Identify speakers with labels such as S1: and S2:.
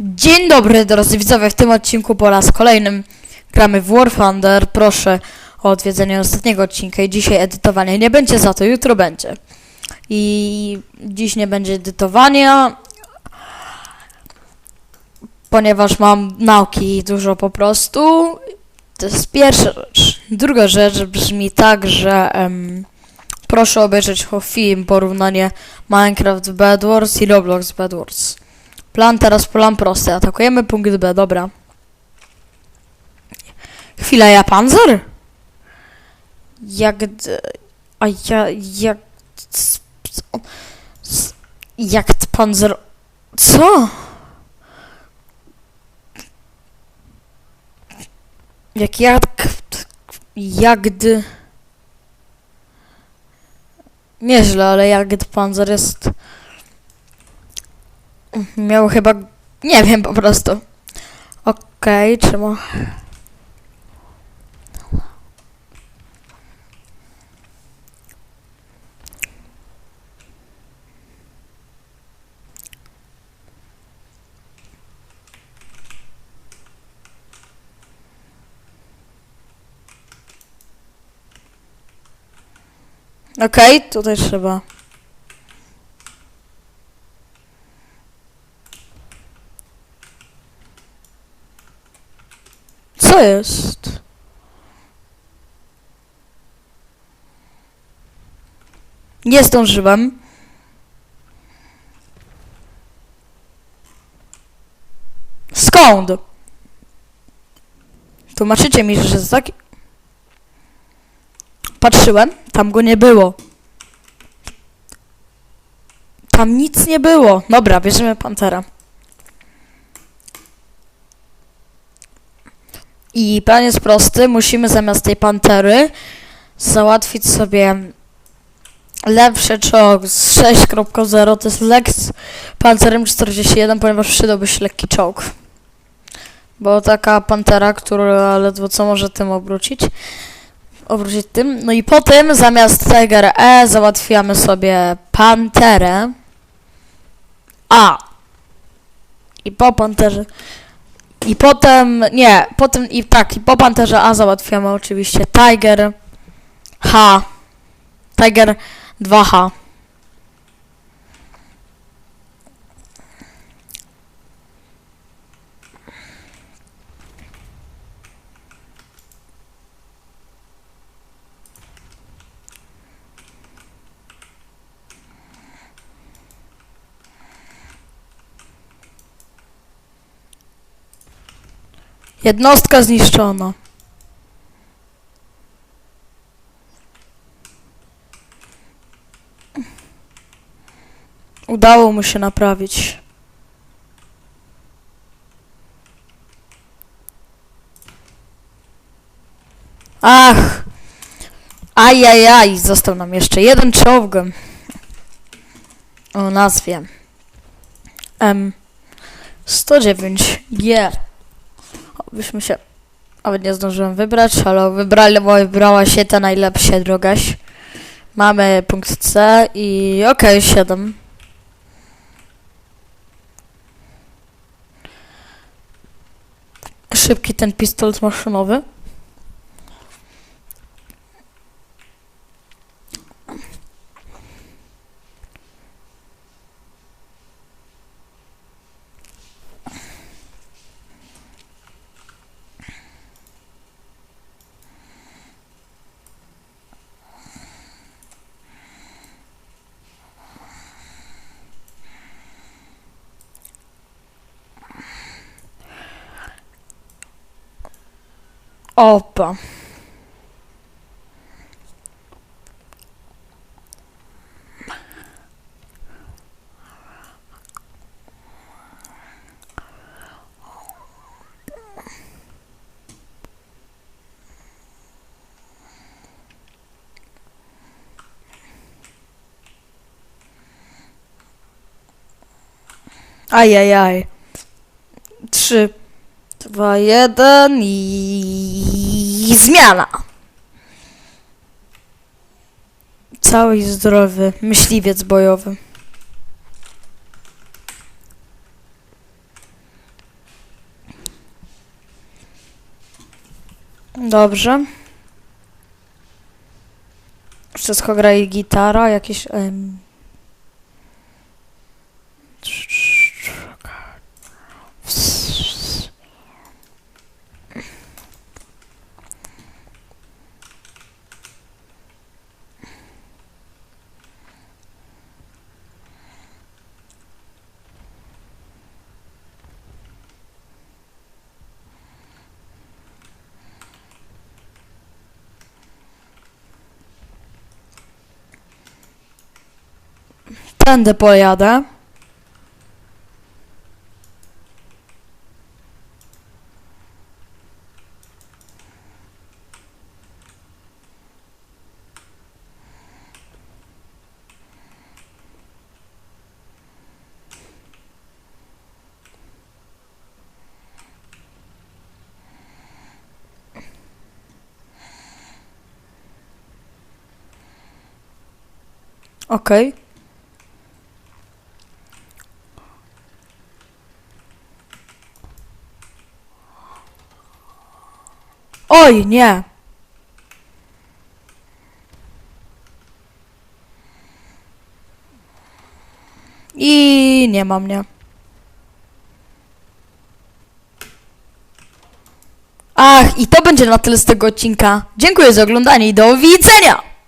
S1: Dzień dobry drodzy widzowie, w tym odcinku po raz kolejnym gramy w War Thunder. Proszę o odwiedzenie ostatniego odcinka i dzisiaj edytowanie nie będzie, za to jutro będzie. I dziś nie będzie edytowania, ponieważ mam nauki dużo po prostu. To jest pierwsza rzecz. Druga rzecz brzmi tak, że em, proszę obejrzeć film porównanie Minecraft Bed Wars i Roblox Bed Wars. Plan teraz plan prosty. Atakujemy punkt B, dobra. Chwila, ja panzer? Jak... A ja... Jak... Jak panzer... Co? Jak jak... Jagd... Nieźle, ale jagd panzer jest... Miał chyba. Nie wiem po prostu. Okej, czemu? Okej, tutaj trzeba. Jest? Nie zdążyłem. Skąd? Tłumaczycie mi, że jest. Patrzyłem, tam go nie było. Tam nic nie było. Dobra, bierzemy Pantera. I plan jest prosty. Musimy zamiast tej pantery załatwić sobie lepszy czołg z 6.0. To jest lek z pancerem 41, ponieważ przydałby się lekki czołg. Bo taka pantera, która ledwo co może tym obrócić. Obrócić tym. No i potem zamiast Tiger E załatwiamy sobie panterę A. I po panterze i potem, nie, potem i tak, i po Panterze A załatwiamy oczywiście Tiger H. Tiger 2H. Jednostka zniszczona. Udało mu się naprawić. Ach! Ajajaj, został nam jeszcze jeden czołgiem. O nazwie. M109G. Byśmy się nawet nie zdążyłem wybrać, ale wybrali, bo wybrała się ta najlepsza drogaś. Mamy punkt C i okej, 7. Szybki ten pistolet maszynowy. Opa. Ajajaj. Trzy, dwa, jeden i zmiana. Cały zdrowy, myśliwiec bojowy. Dobrze. Wszystko gra i gitara, jakieś... Em... Tędy pojadę. Okej. Oj, nie. I nie ma mnie. Ach, i to będzie na tyle z tego odcinka. Dziękuję za oglądanie i do widzenia!